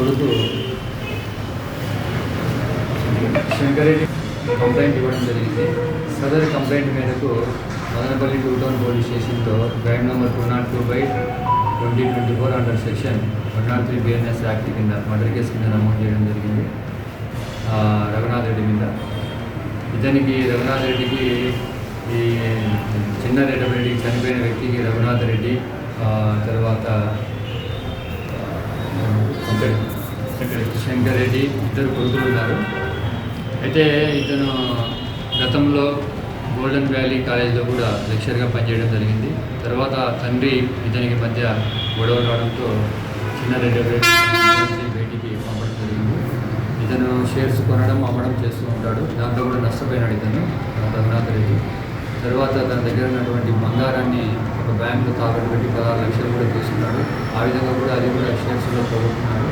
కొడుకు శంకరెడ్డి కంప్లైంట్ ఇవ్వడం జరిగింది. సదర్ కంప్లైంట్ మేరకు మదనపల్లి టూ టౌన్ పోలీస్ స్టేషన్తో guide number two nought two by twenty twenty four under section one nought three BNS act కింద మర్డర్ కేసు కింద నమోదు చేయడం జరిగింది. రఘునాథ్ రెడ్డి మీద. ఇతనికి రఘునాథ్ రెడ్డికి ఈ చిన్న రెడ్డి చనిపోయిన వ్యక్తికి రఘునాథ్ రెడ్డి తర్వాత తర్వాత శంకర్ రెడ్డి. ఇద్దరు కొడుకులు ఉన్నారు. అయితే ఇతను గతంలో గోల్డెన్ వ్యాలీ కాలేజీలో కూడా లెక్చర్గా పనిచేయడం జరిగింది. తర్వాత తండ్రి ఇతనికి మధ్య గొడవ రావడంతో చిన్న రెడ్డి బయటికి పంపడం జరిగింది. ఇతను షేర్స్ కొనడం అమ్మడం చేస్తూ ఉంటాడు. దాంట్లో కూడా నష్టపోయినాడు ఇతను రఘునాథ్ రెడ్డి. తర్వాత తన దగ్గర ఉన్నటువంటి బంగారాన్ని ఒక బ్యాంకులో తాకట్టు పెట్టి పదహారు లక్షలు కూడా తీసుకున్నాడు. ఆ విధంగా కూడా అది కూడా షేర్స్లో పోగొట్టుకున్నాడు.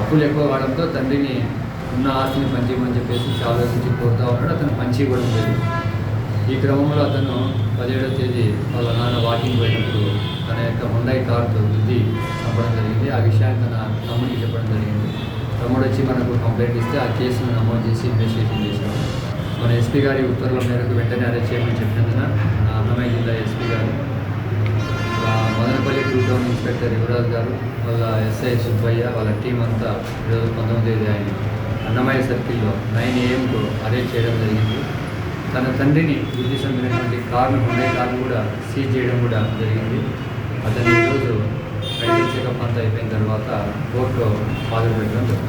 అప్పులు ఎక్కువ కావడంతో తండ్రిని ఉన్న ఆస్తిని పంచేయమని చెప్పేసి చాలా నుంచి కోరుతా ఉన్నాడు. అతను పంచి ఇవ్వడం లేదు. ఈ క్రమంలో అతను పదిహేడవ తేదీ వాళ్ళ నాన్న వాకింగ్ పోయినప్పుడు తన యొక్క హుండై కారుతో గుద్ది చంపడం జరిగింది. ఆ విషయాన్ని తన తమ్ముడికి చెప్పడం జరిగింది. తమ్ముడు వచ్చి మనకు కంప్లైంట్ ఇస్తే ఆ కేసును నమోదు చేసి ఇన్వెస్టిగేషన్ చేశాము మన ఎస్పీ గారి ఉత్తర్వుల మేరకు వెంటనే అరెస్ట్ చేయమని చెప్పినందున అన్నమయ్య జిల్లా ఎస్పీ గారు Madanapalle two town inspector Yuvaraj గారు వాళ్ళ ఎస్ఐ సుబ్బయ్య వాళ్ళ టీం అంతా ఈరోజు పంతొమ్మిది తేదీ ఆయన అన్నమయ్య సర్కిల్లో నైన్ ఏఎంకు అరెస్ట్ చేయడం జరిగింది. తన తండ్రిని గుర్తి చంపినటువంటి కార్ను ఉండే కార్ను కూడా సీజ్ చేయడం కూడా జరిగింది. అతని ఈరోజు మెడికల్ చెకప్ అంతా అయిపోయిన తర్వాత కోర్టులో హాజరు పెట్టడం